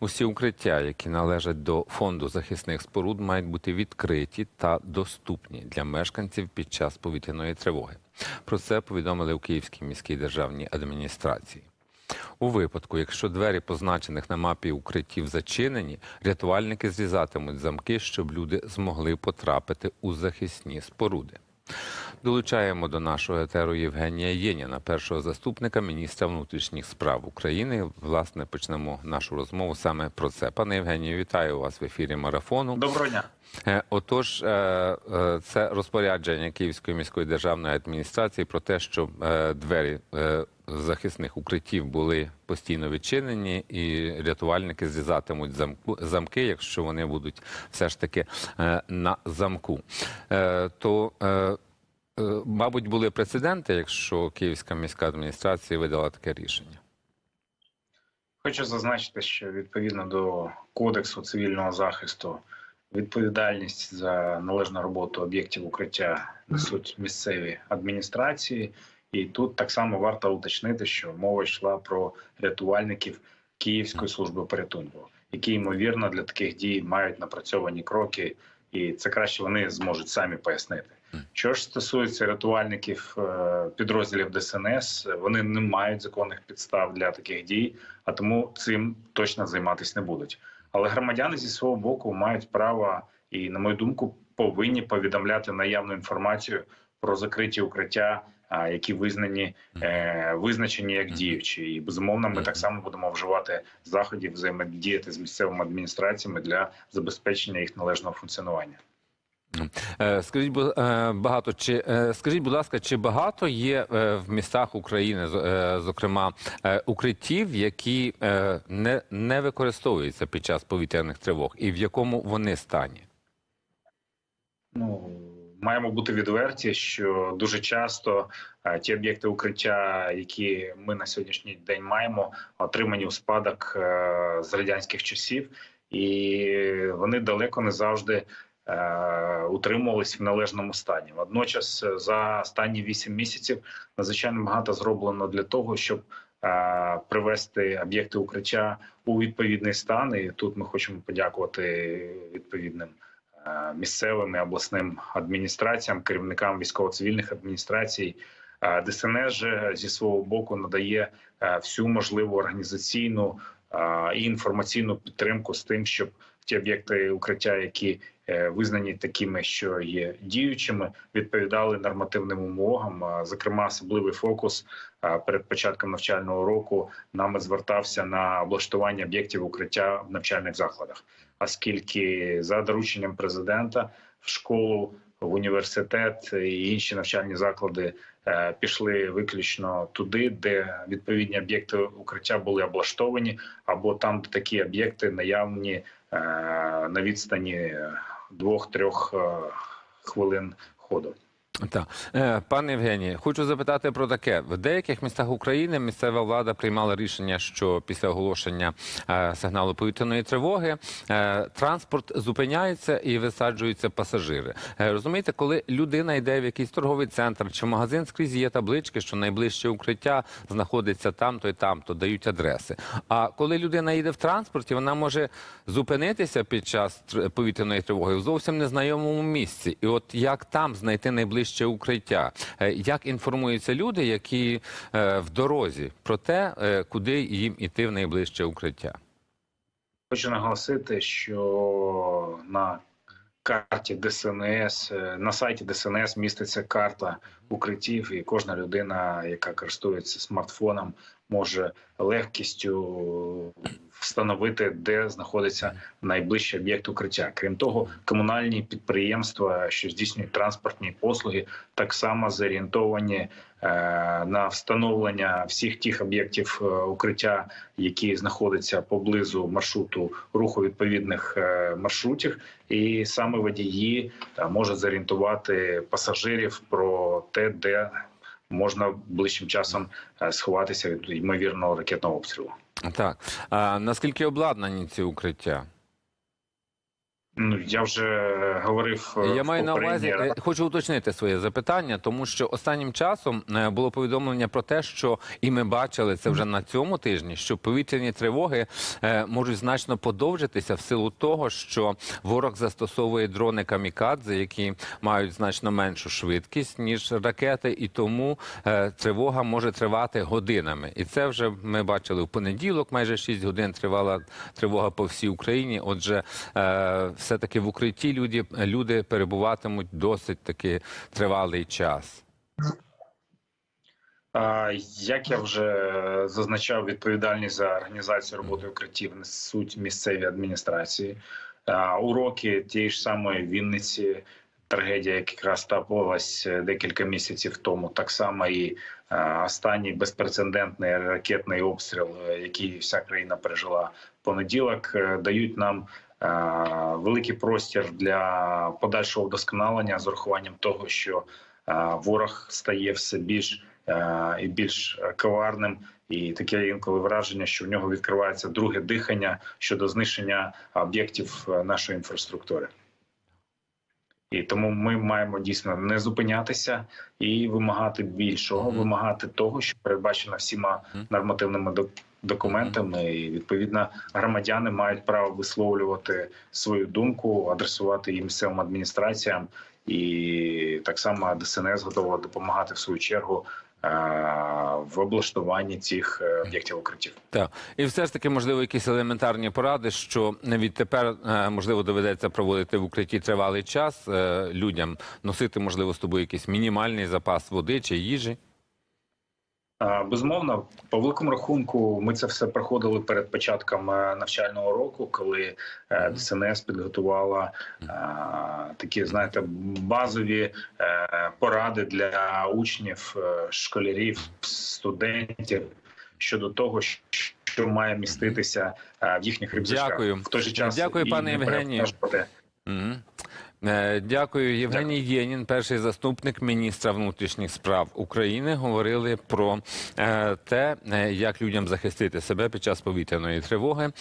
Усі укриття, які належать до фонду захисних споруд, мають бути відкриті та доступні для мешканців під час повітряної тривоги. Про це повідомили у Київській міській державній адміністрації. У випадку, якщо двері позначених на мапі укриттів зачинені, рятувальники зрізатимуть замки, щоб люди змогли потрапити у захисні споруди. Долучаємо до нашого етеру Євгенія Єніна, першого заступника міністра внутрішніх справ України. Власне, почнемо нашу розмову саме про це. Пане Євгенію, вітаю вас в ефірі марафону. Доброго дня. Е, Отож, е, е, це розпорядження Київської міської державної адміністрації про те, що двері захисних укриттів були постійно відчинені, і рятувальники зрізатимуть замку замки, якщо вони будуть все ж таки на замку. То Мабуть, були прецеденти, якщо Київська міська адміністрація видала таке рішення. Хочу зазначити, що відповідно до Кодексу цивільного захисту відповідальність за належну роботу об'єктів укриття несуть місцеві адміністрації, і тут так само варто уточнити, що мова йшла про рятувальників Київської служби порятунку, які ймовірно для таких дій мають напрацьовані кроки, і це краще вони зможуть самі пояснити. Що ж стосується рятувальників е, підрозділів ДСНС, вони не мають законних підстав для таких дій, а тому цим точно займатися не будуть. Але громадяни зі свого боку мають право і, на мою думку, повинні повідомляти наявну інформацію про закриті укриття, які визнані е, визначені як діючі. І безумовно, ми так само будемо вживати заходів взаємодіяти з місцевими адміністраціями для забезпечення їх належного функціонування. Е, Скажіть, е, багато чи е, скажіть, будь ласка, чи багато є в містах України, зокрема, укриттів, які не, не використовуються під час повітряних тривог, і в якому вони стані? Ну маємо бути відверті, що дуже часто ті об'єкти укриття, які ми на сьогоднішній день маємо, отримані у спадок з радянських часів, і вони далеко не завжди. Е, Утримувались в належному стані. Водночас, е, за останні 8 місяців надзвичайно багато зроблено для того, щоб е, привести об'єкти укриття у відповідний стан. І тут ми хочемо подякувати відповідним місцевим і обласним адміністраціям, керівникам військово-цивільних адміністрацій. ДСНС же зі свого боку надає всю можливу організаційну і інформаційну підтримку з тим, щоб ті об'єкти укриття, які визнані такими, що є діючими, відповідали нормативним умовам. Е, Зокрема, особливий фокус е, перед початком навчального року нами звертався на облаштування об'єктів укриття в навчальних закладах, оскільки за дорученням президента в школу. В університет і інші навчальні заклади е, пішли виключно туди, де відповідні об'єкти укриття були облаштовані, або там, такі об'єкти наявні е, на відстані двох-трьох е, хвилин ходу. Так, Е, пане Євгеній, хочу запитати про таке: в деяких містах України місцева влада приймала рішення, що після оголошення е, сигналу повітряної тривоги е, транспорт зупиняється і висаджуються пасажири. Розумієте, коли людина йде в якийсь торговий центр чи магазин, скрізь є таблички, що найближче укриття знаходиться там-то і там-то, дають адреси. А коли людина їде в транспорті, вона може зупинитися під час тр- повітряної тривоги в зовсім незнайомому місці. І от як там знайти найближче укриття? Е, Як інформуються люди, які е, в дорозі про те, е, куди їм іти в найближче укриття? Хочу наголосити, що на карті ДСНС на сайті ДСНС міститься карта укриттів, і кожна людина, яка користується смартфоном, може легкістю встановити, де знаходиться найближчий об'єкт укриття. Крім того, комунальні підприємства, що здійснюють транспортні послуги, так само зорієнтовані е, на встановлення всіх тих об'єктів е, укриття, які знаходяться поблизу маршруту руху відповідних е, маршрутів, і саме водії можуть зорієнтувати пасажирів про те, де можна ближчим часом е, сховатися від ймовірного ракетного обстрілу. Так а наскільки обладнані ці укриття? Ну я вже говорив. е, Я маю на увазі, е, хочу уточнити своє запитання, тому що останнім часом е, було повідомлення про те, що і ми бачили це вже на цьому тижні, що повітряні тривоги е, можуть значно подовжитися в силу того, що ворог застосовує дрони камікадзе, які мають значно меншу швидкість ніж ракети, і тому е, тривога може тривати годинами. І це вже ми бачили в понеділок. Майже 6 годин тривала тривога по всій Україні. Отже, е, все-таки в укритті люди, люди перебуватимуть досить таки тривалий час. Як я вже зазначав, відповідальність за організацію роботи укриттів несуть місцеві адміністрації. Уроки тієї ж самої Вінниці, трагедія, яка якраз трапилась декілька місяців тому, так само і останній безпрецедентний ракетний обстріл, е, який вся країна пережила в понеділок, е, дають нам е, великий простір для подальшого вдосконалення з урахуванням того, що е, ворог стає все більш е, і більш е, коварним, і таке інколи враження, що в нього відкривається друге дихання щодо знищення об'єктів е, нашої інфраструктури. І тому ми маємо дійсно не зупинятися і вимагати більшого, Мгм. вимагати того, що передбачено всіма нормативними док- документами. І відповідно громадяни мають право висловлювати свою думку, адресувати її місцевим адміністраціям. І так само ДСНС готова допомагати в свою чергу в облаштуванні цих е, об'єктів укриттів. Так. І все ж таки, можливо, якісь елементарні поради, що відтепер тепер можливо доведеться проводити в укритті тривалий час е, людям, носити, можливо, з тобою якийсь мінімальний запас води чи їжі. Безумовно, по великому рахунку, ми це все проходили перед початком е, навчального року, коли е, ДСНС підготувала е, такі, знаєте, базові поради для учнів, школярів, студентів щодо того, що має міститися в їхніх рюкзачках. Дякую. В той же час Дякую, пане не Євгенію. Е, Дякую, Євгеній Єнін, перший заступник міністра внутрішніх справ України. Говорили про е, те, е, як людям захистити себе під час повітряної тривоги.